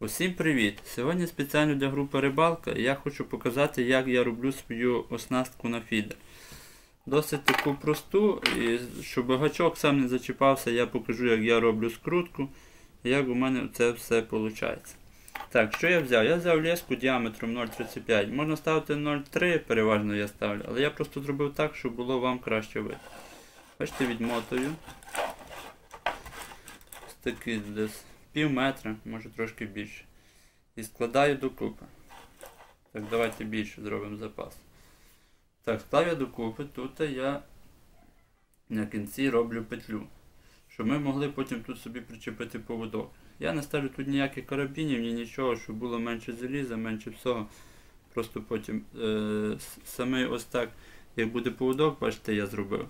Усім привіт! Сьогодні спеціально для групи рибалка я хочу показати, як я роблю свою оснастку на фідер. Досить таку просту, і щоб гачок сам не зачіпався, я покажу, як я роблю скрутку як у мене це все виходить. Так, що я взяв? Я взяв леску діаметром 0,35. Можна ставити 0,3, переважно я ставлю, але я просто зробив так, щоб було вам краще видно. Бачите, відмотую. Ось такий десь пів метра, може трошки більше. І складаю докупи. Так, давайте більше зробимо запас. Так, ставлю докупи, тут я на кінці роблю петлю. Щоб ми могли потім тут собі причепити поводок. Я не ставлю тут ніяких карабінів, ні нічого, щоб було менше заліза, менше всього. Просто потім е, саме ось так, як буде поводок, бачите, я зробив.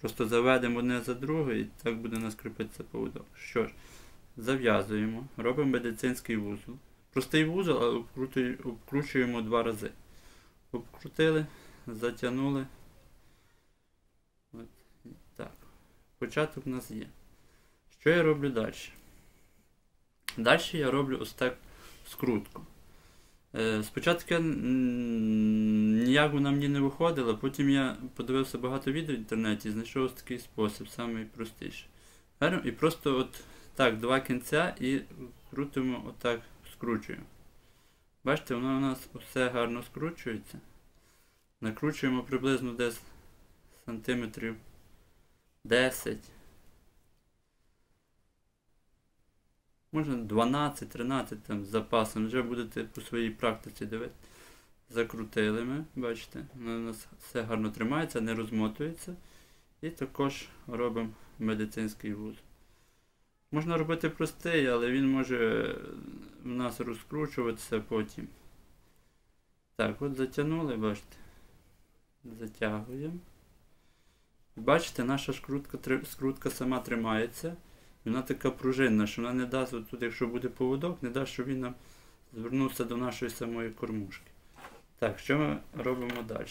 Просто заведемо одне за друге і так буде кріпитися поводок. Що ж, зав'язуємо, робимо медицинський вузол. Простий вузол, але обкручуємо два рази. Обкрутили, затягнули. От, так. Початок у нас є. Що я роблю далі? Далі я роблю ось так скрутку. Е, спочатку ніяк вона мені не виходила, потім я подивився багато відео в інтернеті і знайшов ось такий спосіб, найпростіший. І просто от так, два кінця і крутимо отак, скручуємо. Бачите, воно у нас все гарно скручується. Накручуємо приблизно десь сантиметрів 10. Можна 12-13 там з запасом, вже будете по своїй практиці дивитися. Закрутили ми, бачите, воно у нас все гарно тримається, не розмотується. І також робимо медицинський вуз. Можна робити простий, але він може в нас розкручуватися потім. Так, от затягнули, бачите. Затягуємо. Бачите, наша скрутка скрутка сама тримається. Вона така пружинна, що вона не дасть, от тут, якщо буде поводок, не дасть, щоб він нам звернувся до нашої самої кормушки. Так, що ми робимо далі?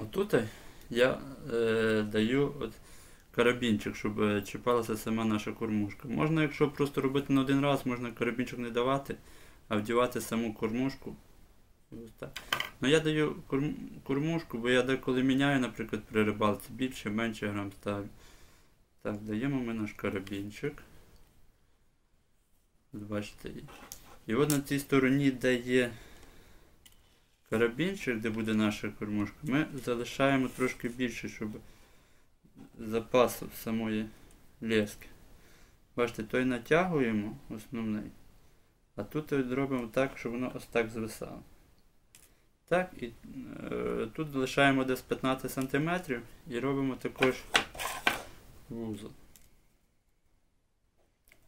Отут я е, даю от карабінчик, щоб е, чіпалася сама наша кормушка. Можна, якщо просто робити на один раз, можна карабінчик не давати, а вдівати саму кормушку. Ну Я даю кормушку, бо я деколи міняю, наприклад, при рибалці більше, менше грам ставлю. Так, даємо ми наш карабінчик. Бачите. І от на цій стороні, де є карабінчик, де буде наша кормушка, ми залишаємо трошки більше, щоб запасу самої лески. Бачите, той натягуємо основний, а тут робимо так, щоб воно ось так звисало. Так, і е, тут залишаємо десь 15 см і робимо також вузол.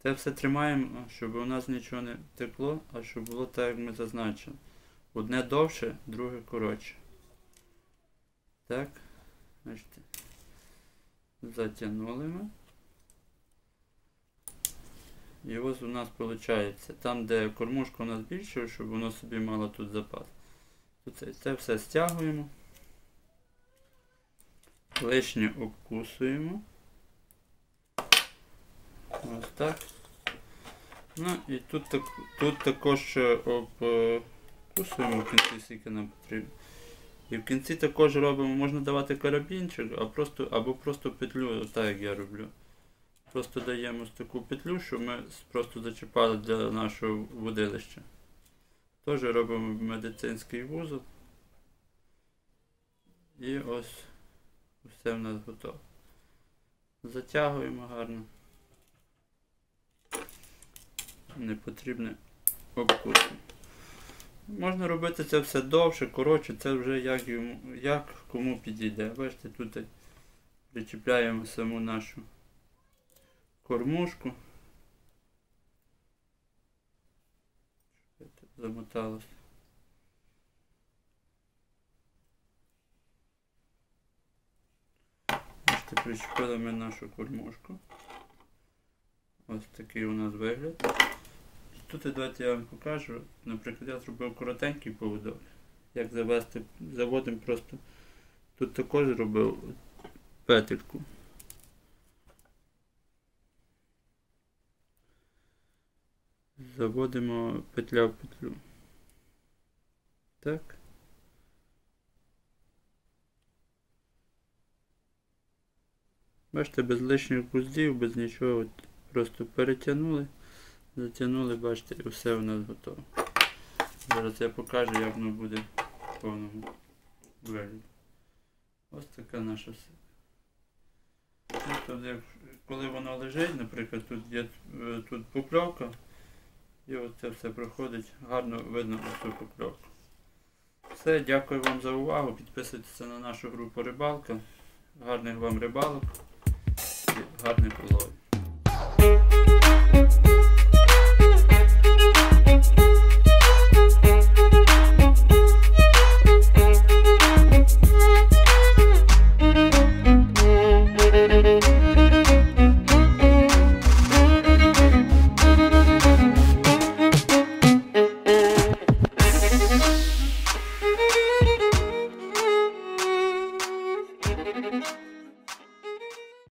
Це все тримаємо, щоб у нас нічого не текло, а щоб було так, як ми зазначили. Одне довше, друге коротше. Так, бачите. Затягнули ми. І ось у нас виходить, там, де кормушка у нас більше, щоб воно собі мало тут запас. Тут це, все стягуємо. Лишнє обкусуємо. Ось так. Ну і тут так, тут також обкусуємо кінці, скільки нам потрібно. І в кінці також робимо, можна давати карабінчик, а просто, або просто петлю, так як я роблю. Просто даємо ось таку петлю, щоб ми просто зачіпали для нашого водилища. Теж робимо медицинський вузол. І ось все в нас готово. Затягуємо гарно. Не потрібне обкусуємо. Можна робити це все довше, коротше, це вже як йому, як кому підійде. Бачите, тут причіпляємо саму нашу кормушку. Замоталося. Бачите, причепили ми нашу кормушку. Ось такий у нас вигляд. Тут давайте я вам покажу. Наприклад, я зробив коротенький поводок. Як завести, заводимо просто. Тут також зробив петельку. заводимо петля в петлю. Так. Бачите, без лишніх гуздів, без нічого. От просто перетягнули, затягнули, бачите, і все у нас готово. Зараз я покажу, як воно буде в повному вигляді. Ось така наша. Тобто, коли воно лежить, наприклад, тут є е, тут покльовка, і от це все проходить, гарно видно цю покльовку. Все, дякую вам за увагу. Підписуйтеся на нашу групу рибалка. Гарних вам рибалок і гарних уловів.